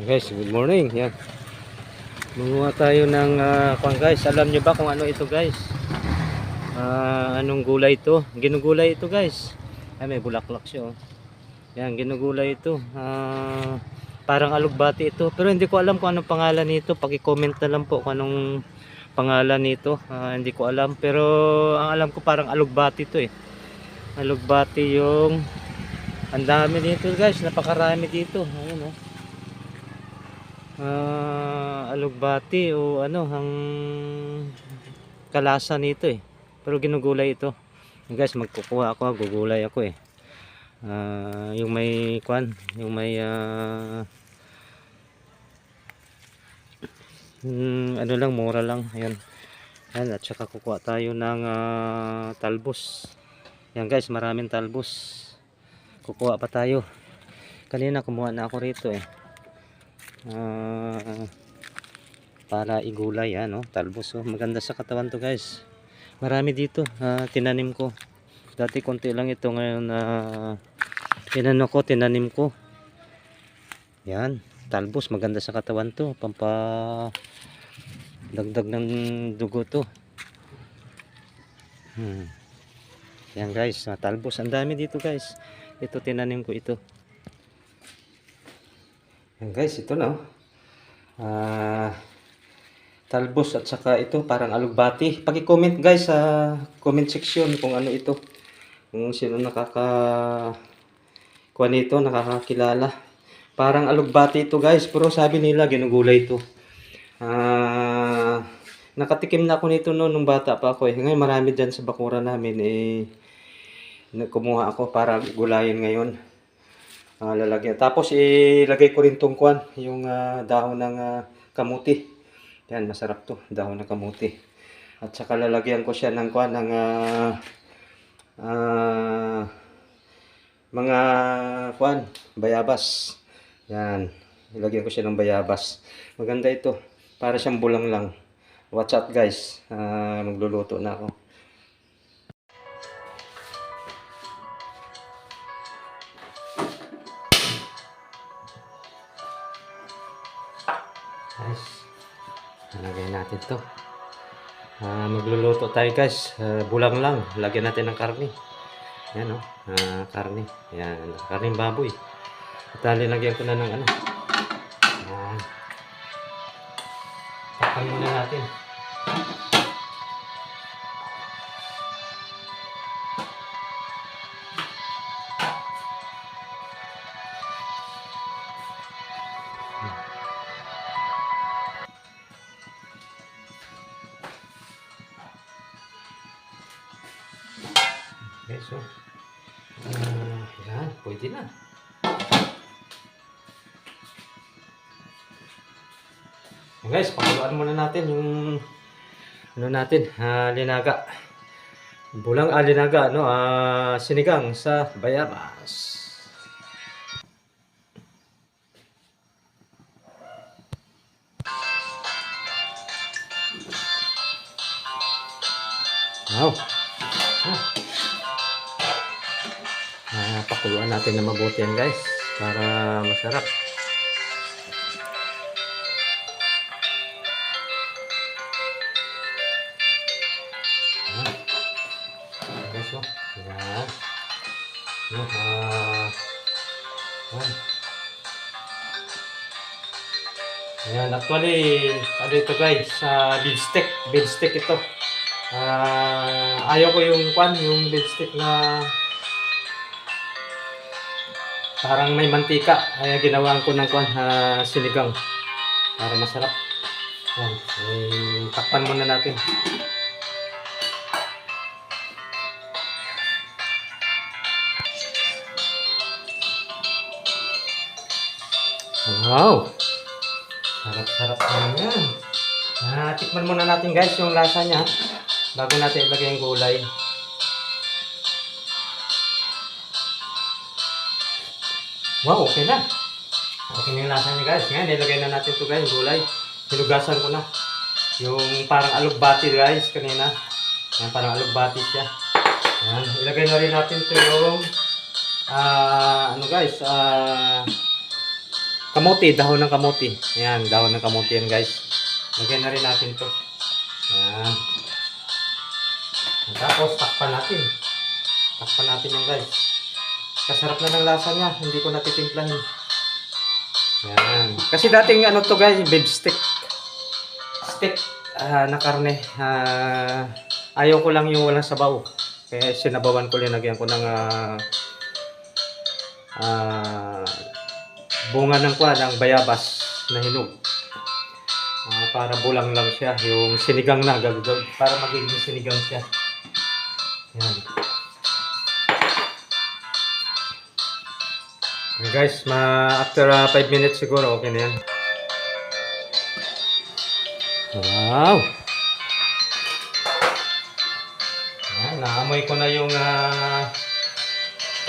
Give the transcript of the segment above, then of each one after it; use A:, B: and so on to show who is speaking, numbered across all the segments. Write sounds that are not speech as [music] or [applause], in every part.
A: Guys, good morning. Yan. Manguha tayo ng uh, kung guys, alam nyo ba kung ano ito guys? Ah, anong gulay ito? Ginugulay ito guys. Ay, may bulaklak siya oh. Yan, ginugulay ito. Ah, parang alugbati ito. Pero hindi ko alam kung anong pangalan nito. Paki-comment na lang po kung anong pangalan nito. Ah, hindi ko alam. Pero ang alam ko parang alugbati ito eh. Alugbati yung ang dami dito guys. Napakarami dito. Ayun oh. Ah, alugbati o ano ang kalasa nito eh. Pero ginugulay ito. Guys, magkukuha ako, gugulay ako eh. Ah, yung may kwan, yung may ah, hmm, ano lang, mura lang. Ayan. Ayan, at saka kukuha tayo ng ah, talbos. Yan guys, maraming talbos. Kukuha pa tayo. Kanina kumuha na ako rito eh. Ah, para igulay ano, talbos oh. Maganda sa katawan to guys. Marami dito, ah, tinanim ko. Dati konti lang ito ngayon na tinano ko, tinanim ko. Yan, talbos maganda sa katawan to, pampa dagdag ng dugo to. Hmm. Yan guys, ah, talbos ang dami dito guys. Ito tinanim ko ito. Yan guys, ito na. oh. Ah, talbos at saka ito parang alugbati. Paki-comment guys sa comment section kung ano ito. Kung sino nakaka kuha nito, nakakakilala. Parang alugbati ito guys, pero sabi nila ginugulay ito. Ah, nakatikim na ako nito noon nung bata pa ako eh. Ngayon marami dyan sa bakura namin eh kumuha ako para gulayin ngayon. Ah, lalagyan. Tapos ilagay ko rin tong kwan, yung ah, dahon ng ah, kamuti. Yan, masarap to, dahon ng kamuti. At saka lalagyan ko siya ng kwan ng ah, ah, mga kwan, bayabas. Yan, ilagyan ko siya ng bayabas. Maganda ito, para siyang bulang lang. Watch out guys, Ah, magluluto na ako. Lagay natin to. Ah, magluluto tayo guys. Ah, bulang lang. Lagyan natin ng karne. Yan oh. Ah, karne. Yan. Karne baboy. At ah, linagyan ko na ng ano. Yan. Takpan muna natin. So. ah, yan. Pwede na. Yan guys, pakuluan muna natin yung ano natin, ah, linaga. Bulang ah, linaga, no, ah, sinigang sa bayabas. Wow. Ah. Pakuluan natin na mabuti yan guys para masarap. Oh. Ayan. Ayan, ah. Ayan. Ayan, actually, ano ito guys, uh, beef stick, beef stick ito. Ah, ayaw ko yung kwan, yung beef stick na parang may mantika. Kaya ginawan ko ng kwan, ah, sinigang. Para masarap. Yan, eh, takpan muna natin. Wow! Sarap-sarap naman yan. Ah, tikman muna natin guys yung lasa niya bago natin ilagay yung gulay. Wow, okay na. Okay na yung lasa niya guys. Ngayon, nilagay na natin ito guys, gulay. Hinugasan ko na. Yung parang alugbati guys, kanina. Yan, parang alugbati siya. Yan, ilagay na rin natin ito yung ah, ano guys, ah, kamote, dahon ng kamote. Ayan, dahon ng kamote yan guys. Lagyan na rin natin to. Ayan. Tapos, takpan natin. Takpan natin yan guys. Kasarap na ng lasa niya. Hindi ko natitimplahin. Ayan. Kasi dating ano to guys, beef stick. Stick ah, na karne. Ah, ayaw ko lang yung walang sabaw. Kaya sinabawan ko, linagyan ko ng ah, ah, bunga ng kwa ng bayabas na hinog. Ah, para bulang lang siya. Yung sinigang na, gagawin. Para magiging sinigang siya. Yan. Guys, ma after 5 minutes siguro, okay na yan. Wow! Yan, naamoy ko na yung ah,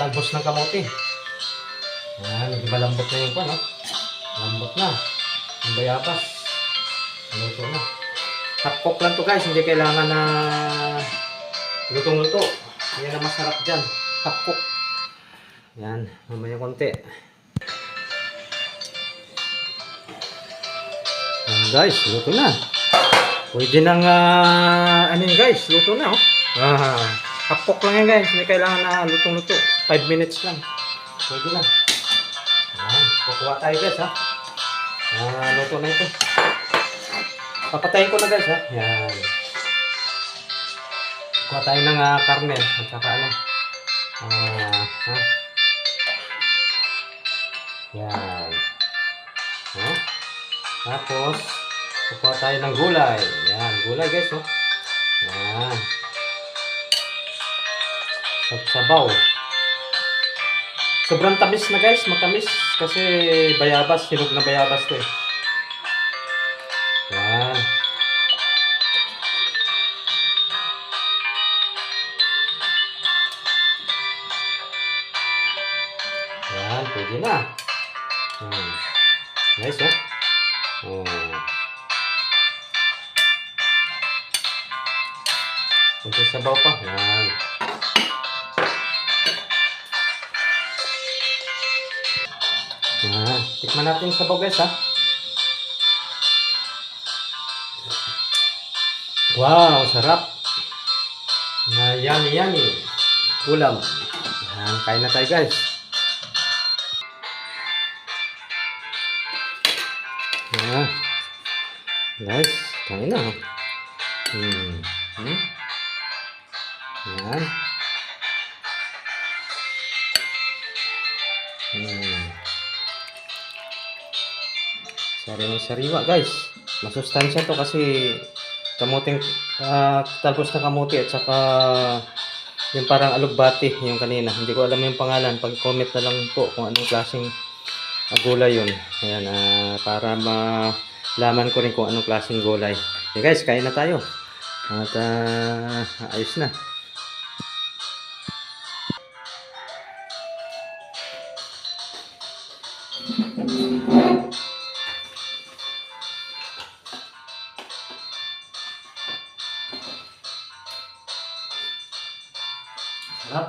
A: talbos ng kamote. Yan, medyo malambot na yung pa, no? Lambot na. Yung bayabas. Luto na. Hapkok lang to guys, hindi kailangan na lutong-luto. Yan ang masarap dyan. Hapkok. Yan, mamaya konti. Yan guys, luto na. Pwede nang, ah, ano guys, luto na oh. Ah, hapkok lang yan guys, hindi kailangan na lutong-luto. 5 minutes lang. Pwede na. Yan, kukuha tayo guys ha. Ah, luto na ito. Papatayin ko na guys ha. Yan. Kuha tayo ng ah, karne at saka ano. Ah, ha? Yan. Ha? Tapos, kukuha tayo ng gulay. Yan, gulay guys oh. Yan. Sabaw. Sobrang tamis na guys, matamis kasi bayabas, hinog na bayabas to eh. Yan. Yan, pwede na. Hmm. Nice, oh. Oh. Kunti sabaw pa. Yan. Yan. Tikman natin yung sabaw, guys, ha. Wow, sarap. Na yummy, yummy. Ulam. Yan, kain na tayo, guys. Guys, kain na. Hmm. Hmm. Yan. Hmm. Sariwang sariwa guys. Masustansya to kasi kamuting ah, talbos na kamuti at saka yung parang alugbati yung kanina. Hindi ko alam yung pangalan. Pag-comment na lang po kung anong klaseng gulay yun. Ayan, ah, para malaman ko rin kung anong klaseng gulay. Okay guys, kain na tayo. At ah, ayos na. Sarap.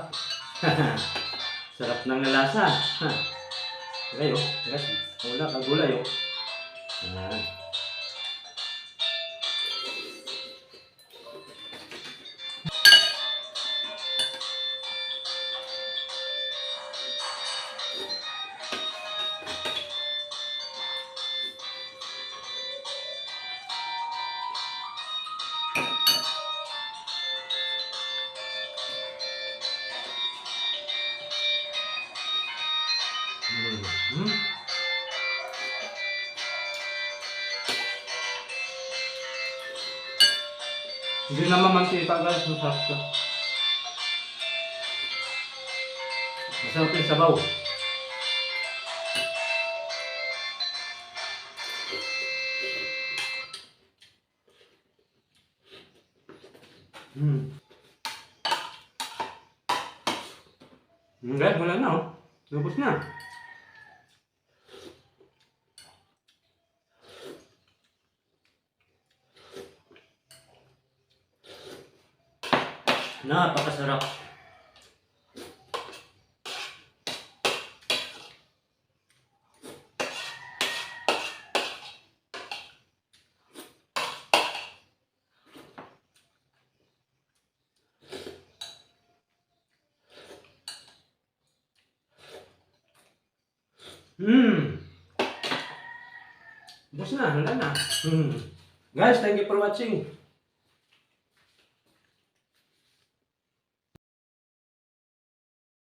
A: [laughs] Sarap ng lasa. [laughs] Okay, oh. Guys, wala kang gulay, oh. Mhm. Hindi naman mantika guys, masarap to. Masarap yung sabaw. Hmm. Hmm, guys, wala na oh. Lubos na. Napakasarap. Mmm. Bus na, hanggang na. Mm. Guys, thank you for watching.